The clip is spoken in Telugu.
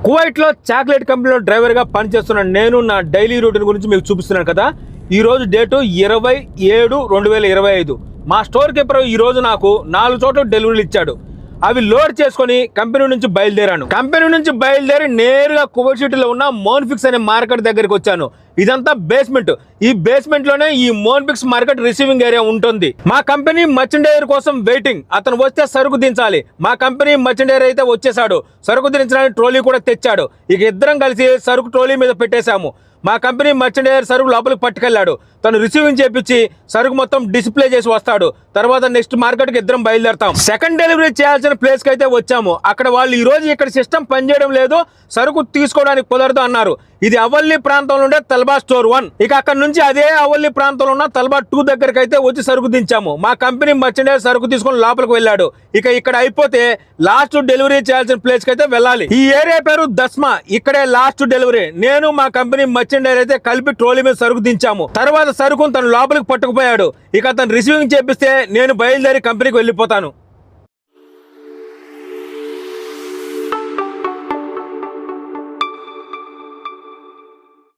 కువైట్లో చాక్లెట్ కంపెనీలో డ్రైవర్గా పనిచేస్తున్న నేను నా డైలీ రూటీన్ గురించి మీకు చూపిస్తున్నాను కదా. ఈ రోజు డేటు ఇరవై ఏడు రెండు వేల ఇరవై ఐదు. మా స్టోర్ కీపర్ ఈ రోజు నాకు నాలుగు చోట్ల డెలివరీలు ఇచ్చాడు. అవి లోడ్ చేసుకొని కంపెనీ నుంచి బయలుదేరాను. కంపెనీ నుంచి బయలుదేరి నేరుగా కువైట్ సిటీలో ఉన్న మోన్ఫిక్స్ అనే మార్కెట్ దగ్గరికి వచ్చాను. ఇదంతా బేస్మెంట్ ఈ బేస్మెంట్లోనే ఈ మోన్పిక్స్ మార్కెట్ రిసీవింగ్ ఏరియా ఉంటుంది. మా కంపెనీ మర్చెండైర్ కోసం వెయిటింగ్ అతను వస్తే సరుకు దించాలి. మా కంపెనీ మర్చెండైర్ అయితే వచ్చేసాడు. సరుకు దించడానికి ట్రోలీ కూడా తెచ్చాడు. ఇక ఇద్దరం కలిసి సరుకు ట్రోలీ మీద పెట్టేశాము. మా కంపెనీ మర్చెండైర్ సరుకు లోపలికి పట్టుకెళ్ళాడు. తను రిసీవింగ్ చేపించి సరుకు మొత్తం డిస్ప్లే చేసి వస్తాడు. తర్వాత నెక్స్ట్ మార్కెట్కి ఇద్దరం బయలుదేరతాం. సెకండ్ డెలివరీ చేయాల్సిన ప్లేస్కి అయితే వచ్చాము. అక్కడ వాళ్ళు ఈరోజు ఇక్కడ సిస్టమ్ పనిచేయడం లేదు. సరుకు తీసుకోవడానికి కుదరదు అన్నారు. ఇది అవల్లి ప్రాంతంలో ఉండే తల్బా స్టోర్ వన్. ఇక అక్కడ నుంచి అదే అవల్లి ప్రాంతంలో ఉన్న తల్బా టూ దగ్గరికి అయితే వచ్చి సరుకు దించాము. మా కంపెనీ మర్చెండైజ్ సరుకు తీసుకొని లోపలికి వెళ్ళాడు. ఇక ఇక్కడ అయిపోతే లాస్ట్ డెలివరీ చేయాల్సిన ప్లేస్ అయితే వెళ్ళాలి. ఈ ఏరియా పేరు దస్మా. ఇక్కడే లాస్ట్ డెలివరీ. నేను మా కంపెనీ మర్చెండైజ్ అయితే కలిపి ట్రోలీ మీద సరుకు దించాము. తర్వాత సరుకును తను లోపలికి పట్టుకుపోయాడు. ఇక అతను రిసీవింగ్ చేపిస్తే నేను బయలుదేరి కంపెనీకి వెళ్ళిపోతాను.